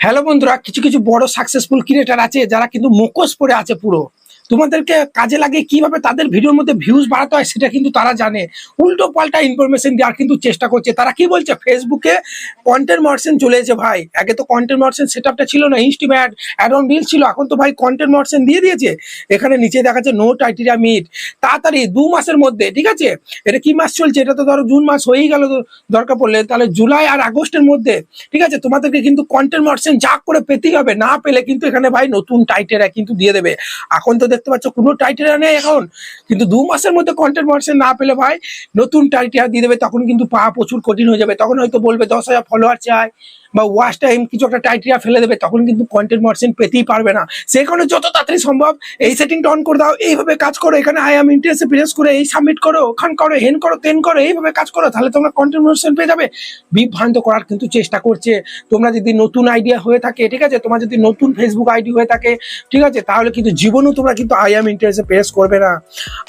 Hello বন্ধুরা কিছু কিছু বড় সাকসেসফুল ক্রিয়েটার আছে যারা কিন্তু মুখোশ পরে আছে পুরো। তোমাদেরকে কাজে লাগে কীভাবে তাদের ভিডিওর মধ্যে ভিউজ বাড়াতে হয় সেটা কিন্তু তারা জানে। উল্টো পাল্টা ইনফরমেশন দেওয়ার কিন্তু চেষ্টা করছে। তারা কি বলছে? ফেসবুকে কন্টেন্ট মার্সেন চলে এসেছে ভাই। আগে তো কন্টেন্ট মার্সেন সেটআপটা ছিল না ইনস্টিম অ্যাড অ্যাড অন রিল ছিল। এখন তো ভাই কন্টেন্ট মার্সেন দিয়ে দিয়েছে। এখানে নিচে দেখা যাচ্ছে নো টাইটেরিয়া মিট তাড়াতাড়ি দু মাসের মধ্যে, ঠিক আছে? এটা কি মাস চলছে? এটা তো ধরো জুন মাস হয়েই গেল দরকার পড়লে। তাহলে জুলাই আর আগস্টের মধ্যে, ঠিক আছে? তোমাদেরকে কিন্তু কন্টেন্ট মার্সেন যা করে পেতেই হবে। না পেলে কিন্তু এখানে ভাই নতুন টাইটেরা কিন্তু দিয়ে দেবে। এখন তো দেখতে পাচ্ছ, কোনো টাইটেরা নেই এখন। কিন্তু দু মাসের মধ্যে কন্টেন্ট মার্সেন না পেলে ভাই, নতুন টাইটেরা দিয়ে দেবে, তখন কিন্তু পা প্রচুর কঠিন হয়ে যাবে। তখন হয়তো বলবে দশ হাজার ফলোয়ার চাই বা ওয়াচ টাইম কিছু একটা টাইটেরিয়া ফেলে দেবে তখন কিন্তু কন্টেন্ট মার্সেন পেতেই পারবে না। সেই কারণে যত তাড়াতাড়ি সম্ভব এই সেটিংটা অন করে দাও এইভাবে কাজ করো। এখানে আই এম ইন্টারেস্টে প্রেস করে এই সাবমিট করো ওখান করো হেন করো তেন করো এইভাবে কাজ করো তাহলে তোমরা কন্টেন্ট মার্সেন পেয়ে যাবে। বিভ্রান্ত করার কিন্তু চেষ্টা করছে। তোমরা যদি নতুন আইডিয়া হয়ে থাকে ঠিক আছে? তোমার যদি নতুন ফেসবুক আইডি হয়ে থাকে ঠিক আছে? তাহলে কিন্তু জীবনেও তোমরা কিন্তু আই এম ইন্টারেস্টে প্রেস করবে না।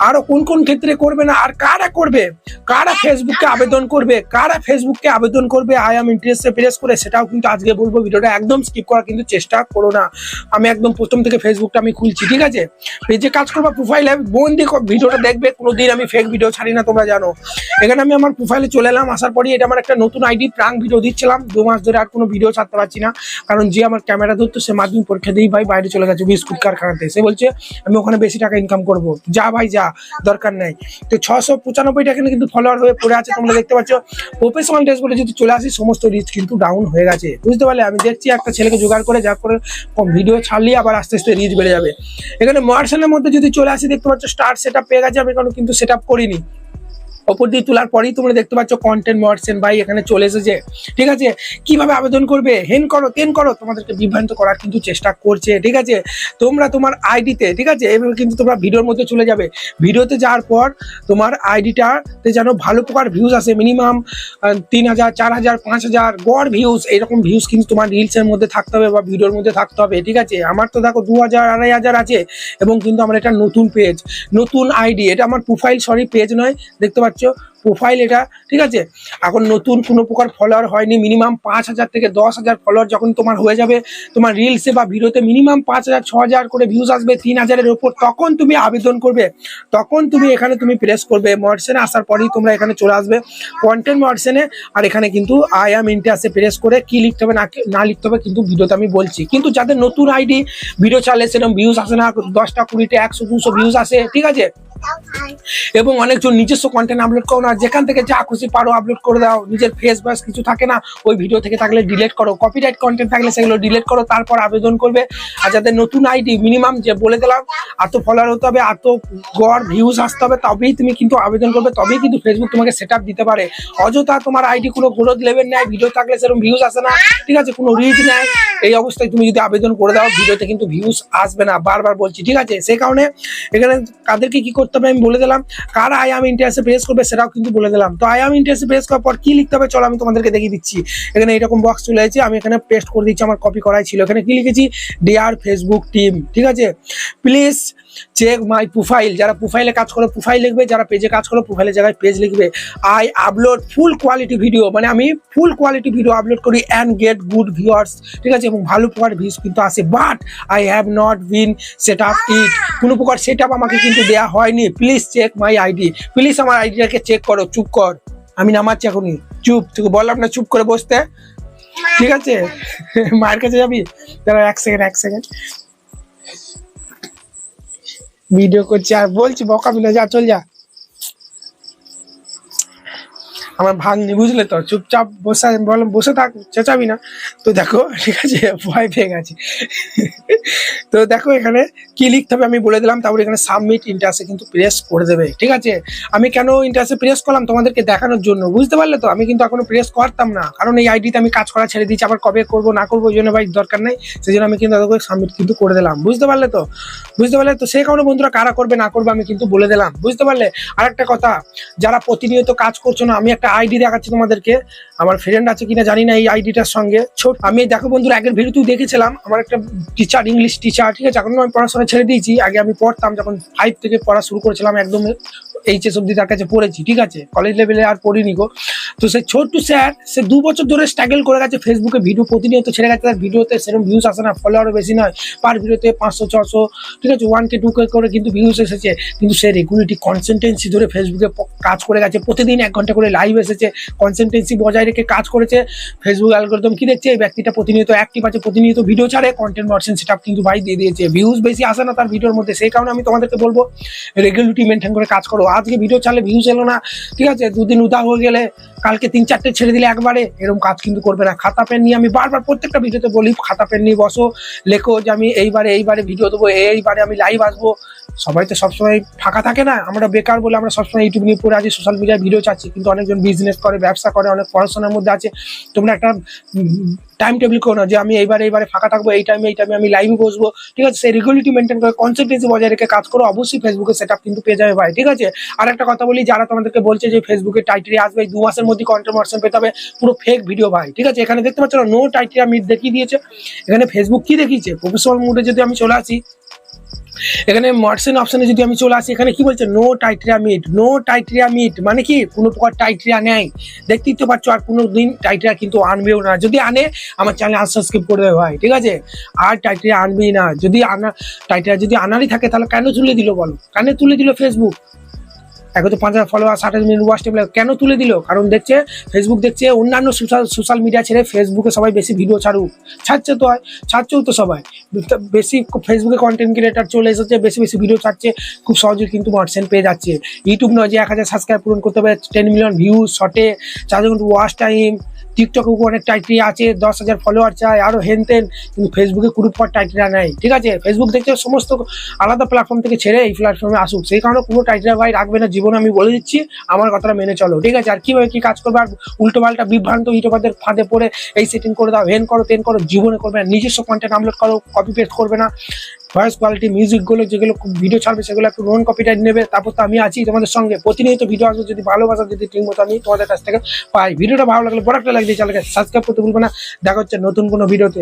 আরও কোন কোন ক্ষেত্রে করবে না? আর কারা করবে? কারা ফেসবুককে আবেদন করবে? কারা ফেসবুককে আবেদন করবে? আই এম ইন্টারেস্টে প্রেস করে সেটাও কিন্তু আজকে বলব, ভিডিওটা একদম স্কিপ করার কিন্তু চেষ্টা করো না। আমি একদম প্রথম থেকে ফেসবুকটা আমি খুলছি, ঠিক আছে? পেজে কাজ করবা প্রোফাইলে বন্দি ভিডিওটা দেখবে, কোনোদিন আমি ফেক ভিডিও ছাড়ি না, তোমরা জানো। এখানে আমি আমার প্রোফাইলে চলে এলাম, আসার পরে এটা আমার একটা নতুন আইডি প্রাং ভিডিও দিচ্ছিলাম। দু মাস ধরে আর কোনো ভিডিও ছাড়তে পারছি না, কারণ যে আমার ক্যামেরা ধরতো, সে মাধ্যমিক পরীক্ষা দিয়েই ভাই বাইরে চলে গেছে, বিস্কুট কারখানাতে। সে বলছে, আমি ওখানে বেশি টাকা ইনকাম করব। যা ভাই, যা, দরকার নাই। তো ছশো পঁচানব্বই টাকা কিন্তু ফলোয়ার হয়ে পড়ে আছে, তোমরা দেখতে পাচ্ছ। প্রফেশনাল বলে যদি চলে আসি, সমস্ত রিচ কিন্তু ডাউন হয়ে গেছে। বুঝতে পারলে? আমি দেখছি একটা ছেলেকে জোগাড় করে, যা করে ভিডিও ছাড়লে আবার আস্তে আস্তে রিচ বেড়ে যাবে। এখানে মার্শালের মধ্যে যদি চলে আসি, দেখতে পাচ্ছ স্টার সেট পেয়ে গেছে আমি কোনো কিন্তু সেট করিনি। ওপর দিয়ে তোলার পরেই তোমরা দেখতে পাচ্ছ কন্টেন্ট মার্সেন ভাই এখানে চলে এসেছে। ঠিক আছে? কীভাবে আবেদন করবে? হেন করো, তেন করো। তোমাদেরকে বিভ্রান্ত করার কিন্তু চেষ্টা করছে, ঠিক আছে? তোমরা তোমার আইডিতে ঠিক আছে? এভাবে কিন্তু তোমরা ভিডিওর মধ্যে চলে যাবে। ভিডিওতে যাওয়ার পর তোমার আইডিটাতে যেন ভালো প্রকার ভিউজ আসে মিনিমাম তিন হাজার, চার হাজার, পাঁচ হাজার, গড় ভিউজ এরকম ভিউজ কিন্তু তোমার রিলসের মধ্যে থাকতে হবে বা ভিডিওর মধ্যে থাকতে হবে, ঠিক আছে? আমার তো দেখো দু হাজার, আড়াই হাজার আছে, এবং কিন্তু আমার এটা নতুন পেজ নতুন আইডি এটা আমার প্রোফাইল সরি পেজ নয়, দেখতে পাচ্ছ? প্রোফাইল এটা, ঠিক আছে? এখন নতুন কোনো প্রকার ফলোয়ার হয়নি মিনিমাম পাঁচ হাজার থেকে দশ হাজার ফলোয়ার যখন তোমার হয়ে যাবে, তোমার রিলসে বা ভিডিওতে মিনিমাম পাঁচ হাজার, ছ হাজার করে ভিউজ আসবে, তিন হাজারের ওপর তখন তুমি আবেদন করবে। তখন তুমি এখানে তুমি প্রেস করবে মর্সেনে আসার পরেই তোমরা এখানে চলে আসবে। কন্টেন্ট মর্সেনে আর এখানে কিন্তু আই এম ইন্টারেস্টে প্রেস করে কি লিখতে হবে, না না লিখতে হবে কিন্তু ভিডিওতে আমি বলছি। কিন্তু যাদের নতুন আইডি ভিডিও চালে সেরকম ভিউজ আসে না, দশটা, কুড়িটা, একশো, দুশো ভিউজ আসে, ঠিক আছে? এবং অনেকজন নিজস্ব কন্টেন্ট আপলোড করো না। যেখান থেকে যা খুশি পারো আপলোড করে দাও। নিজের ফেস বাস কিছু থাকে না, ওই ভিডিও থেকে থাকলে ডিলেট করো। কপিরাইট কন্টেন্ট থাকলে সেগুলো ডিলিট করো, তারপর আবেদন করবে। আর যাদের নতুন আইডি মিনিমাম যে বলে দিলাম, এত ফলোয়ার হতে হবে, এত গড় ভিউজ আসতে হবে, তবেই তুমি কিন্তু আবেদন করবে, তবেই কিন্তু ফেসবুক তোমাকে সেট দিতে পারে। অযথা তোমার আইডি কোনো গ্রোথ লেভেল নেয় ভিডিও থাকলে সেরকম ভিউজ আসে না। ঠিক আছে, কোনো রিচ নেয় এই অবস্থায় তুমি যদি আবেদন করে দাও ভিডিওতে কিন্তু ভিউজ আসবে না। বারবার বলছি, ঠিক আছে? সেই কারণে এখানে তাদেরকে কি করতে হবে আমি বলে দিলাম। কারা আই আম ইন্টারেস্টে প্রেস করবে সেটাও কিন্তু বলে দিলাম। তো আই আম ইন্টারেস্টে প্রেস করার পর কি লিখতে হবে চলো আমি তোমাদেরকে দেখিয়ে দিচ্ছি। এখানে এরকম বক্স চলে এসেছে, আমি এখানে পেস্ট করে দিচ্ছি, আমার কপি করাই ছিল। এখানে কি লিখেছি? ডিয়ার ফেসবুক টিম ঠিক আছে? প্লিজ চেক মাই প্রোফাইল যারা প্রোফাইলে কাজ করো প্রোফাইল লিখবে, যারা পেজে কাজ করো প্রোফাইলের জায়গায় পেজ লিখবে। I upload full quality video মানে আমি ফুল কোয়ালিটি ভিডিও আপলোড করি অ্যান্ড গেট গুড ভিউয়ার্স ঠিক আছে? এবং ভালো প্রকার ভিউজ কিন্তু আসে। But I have not been set up it কোনো প্রকার সেট আপ আমাকে কিন্তু দেওয়া হয়নি। Please check my ID please আমার আইডিটাকে চেক করো। চুপ কর। আমি নামাচ্ছি এখনই। চুপ। তোকে বললাম না চুপ করে বসতে। ঠিক আছে? মায়ের কাছে যাবি? দাঁড়া, এক সেকেন্ড এক সেকেন্ড ভিডিও করছি আর বলছি, বকা মিলে যা, চল যা। আমার ভাগ্নি, বুঝলে তো? চুপচাপ বসে, বললাম, বসে থাক, চেঁচাবি না। তো দেখো, ঠিক আছে, ভয় পেয়ে গেছে। তো দেখো এখানে কি লিখতে হবে আমি বলে দিলাম, তারপরে এখানে সাবমিট ইন্টারেস্টে কিন্তু প্রেস করে দেবে, ঠিক আছে? আমি কেন ইন্টারেস্টে প্রেস করলাম তোমাদেরকে দেখানোর জন্য, বুঝতে পারলে তো? আমি কিন্তু এখনও প্রেস করতাম না, কারণ এই আইডিতে আমি কাজ করা ছেড়ে দিচ্ছি আবার কবে করব, না করব ওই জন্য ভাই দরকার নেই সেই জন্য আমি কিন্তু তাদেরকে সাবমিট কিন্তু করে দিলাম, বুঝতে পারলে তো? বুঝতে পারলে তো? সেই কারণে বন্ধুরা কারা করবে, না করবে, আমি কিন্তু বলে দিলাম, বুঝতে পারলে? আর একটা কথা, যারা প্রতিনিয়ত কাজ করছ না, আমি একটা আইডি দেখাচ্ছি তোমাদেরকে, আমার ফ্রেন্ড আছে কিনা জানি না এই আইডিটার সঙ্গে, ছোট আমি দেখো বন্ধুরা, আগের ভিডিওতেও দেখেছিলাম, আমার একটা টিচার ইংলিশ টিচার ঠিক আছে? এখন আমি পড়াশোনা ছেড়ে দিয়েছি। আগে আমি পড়তাম, যখন ফাইভ থেকে পড়া শুরু করেছিলাম, একদম এইচএস অব্দি তার কাছে পড়েছি, ঠিক আছে? কলেজ লেভেলে আর পড়িনি গো। তো সে ছোট্ট স্যার, সে দু বছর ধরে স্ট্রাগল করে গেছে ফেসবুকে ভিডিও প্রতিনিয়ত ছেড়ে গেছে। তার ভিডিওতে সেরকম ভিউজ আসে না ফলোয়ারও বেশি নয়। পার ভিডিওতে পাঁচশো, ছশো, ঠিক আছে? ওয়ান কে টু কে করে কিন্তু ভিউজ এসেছে। কিন্তু সে রেগুলারটি কনসেন্টেন্সি ধরে ফেসবুকে কাজ করে গেছে। প্রতিদিন এক ঘণ্টা করে লাইভ এসেছে। কনসেন্টেন্সি বজায় রেখে কাজ করেছে। ফেসবুক অ্যালগোরিদম কি দেখছে? এই ব্যক্তিটা প্রতিনিয়ত অ্যাক্টিভ আছে, প্রতিনিয়ত ভিডিও ছাড়ে। কন্টেন্ট মার্সেন সেটা কিন্তু ভাই দিয়ে দিয়েছে। ভিউজ বেশি আসে না তার ভিডিওর মধ্যে। সেই কারণে আমি তোমাদেরকে বলব রেগুলারিটি মেনটেন করে কাজ করো। আজকে ভিডিও চালে ভিউজ এলো না। ঠিক আছে, দুদিন উদা হয়ে গেলে কালকে তিন চারটে ছেড়ে দিলে একবারে। এরকম কাজ কিন্তু করবে না। খাতা পেন নিয়ে আমি বারবার প্রত্যেকটা ভিডিওতে বলি, খাতা পেন নিয়ে বসো, লেখো যে আমি এইবারে এইবারে ভিডিও দেবো, এইবারে আমি লাইভ আসব। সবাই তো সবসময় ফাঁকা থাকে না। আমরা বেকার বলে আমরা সবসময় ইউটিউব নিয়ে পড়ে আছি সোশ্যাল মিডিয়ায় ভিডিও চাচ্ছি কিন্তু অনেকজন বিজনেস করে, ব্যবসা করে, অনেক পড়াশোনার মধ্যে আছে। তোমরা একটা টাইম টেবিল করো না যে আমি এইবারে এইবারে ফাঁকা থাকব, এই টাইমে এই টাইমে আমি লাইভে বসবো। ঠিক আছে, সেই রেগুলারিটি মেনটেন করে কনসেপ্টেন্সি বজায় রেখে কাজ করো। অবশ্যই ফেসবুকে সেট কিন্তু পেয়ে যাবে ভাই। ঠিক আছে? আর একটা কথা বলি, যারা তোমাদেরকে বলছে যে ফেসবুকে টাইটেরিয়া আসবে দু মাসের মধ্যে কন্টেন্ট পেতে হবে, পুরো ফেক ভিডিও ভাই, ঠিক আছে? এখানে দেখতে পাচ্ছ নো টাইটেরিয়া মিট দেখিয়ে দিয়েছে। এখানে ফেসবুক কি দেখিয়েছে? প্রফেশনাল মুডে যদি আমি চলে আসি, এখানে মার্সেন অপশনে যদি আমি চলে আসি, এখানে কি বলছে? No criteria meet no criteria meet মানে কি? কোনো প্রকার টাইটেরিয়া নেই। দেখতেই তো পাচ্ছ, আর কোনো দিন টাইটেরিয়া কিন্তু আনবেও না। যদি আনে, আমার চ্যানেল আনসাবস্ক্রাইব করে দেবে ভাই, ঠিক আছে? আর টাইটেরিয়া আনবেই না। যদি আনা টাইটেরিয়া যদি আনারই থাকে, তাহলে কেন তুলে দিল বলো? কেন তুলে দিল ফেসবুক এখন তো পাঁচ হাজার ফলোয়ার ষাট মিনিট ওয়াচ টাইম কেন তুলে দিল? কারণ দেখছে ফেসবুক দেখছে, অন্যান্য সোশ্যাল সোশ্যাল মিডিয়া ছেড়ে ফেসবুকে সবাই বেশি ভিডিও ছাড়ুক। ছাড়ছে তো হয় ছাড়ছেও তো সবাই। বেশি ফেসবুকে কন্টেন্ট ক্রিয়েটার চলে এসেছে, বেশি বেশি ভিডিও ছাড়ছে, খুব সহজে কিন্তু মার্সেন্ট পেয়ে যাচ্ছে। ইউটিউব নয় যে এক হাজার সাবস্ক্রাইব পূরণ করতে হবে টেন মিলিয়ন ভিউজ শটে চার ঘণ্টা ওয়াচ টাইম টিকটকে অনেক টাইটেরিয়া আছে, দশ হাজার ফলোয়ার চায় আরও হেন তেন, কিন্তু ফেসবুকে কুড়ি পর টাইটেরিয়া নেই, ঠিক আছে? ফেসবুক দেখছে সমস্ত আলাদা প্ল্যাটফর্ম থেকে ছেড়ে এই প্ল্যাটফর্মে আসুক, সেই কারণে কোনো টাইটেরিয়া ভাই রাখবে না, জীবনে আমি বলে দিচ্ছি, আমার কথাটা মেনে চলো, ঠিক আছে? আর কীভাবে কী কাজ করবে? আর উল্টো পাল্টা বিভ্রান্ত ইউটিউবারদের ফাঁদে পড়ে এই সেটিং করে দাও, হেন করো, তেন করো, জীবনে করবে না, নিজস্ব কন্টেন্ট আপলোড করো কপি পেস্ট করবে না। ভয়েস কোয়ালিটি মিউজিকগুলো যেগুলো ভিডিও ছাড়বে, সেগুলো একটু নন কপিরাইট নেবে। তারপর তো আমি আছি তোমাদের সঙ্গে। প্রতিনিয়ত ভিডিও আসবে, যদি ভালোবাসা, যদি ঠিক মতো আমি তোমাদের কাছ থেকে পাই। ভিডিওটা ভালো লাগলে বড় একটা লাগলে চ্যানেলকে সাবস্ক্রাইব করতে ভুলবে না। দেখা হচ্ছে নতুন কোনো ভিডিওতে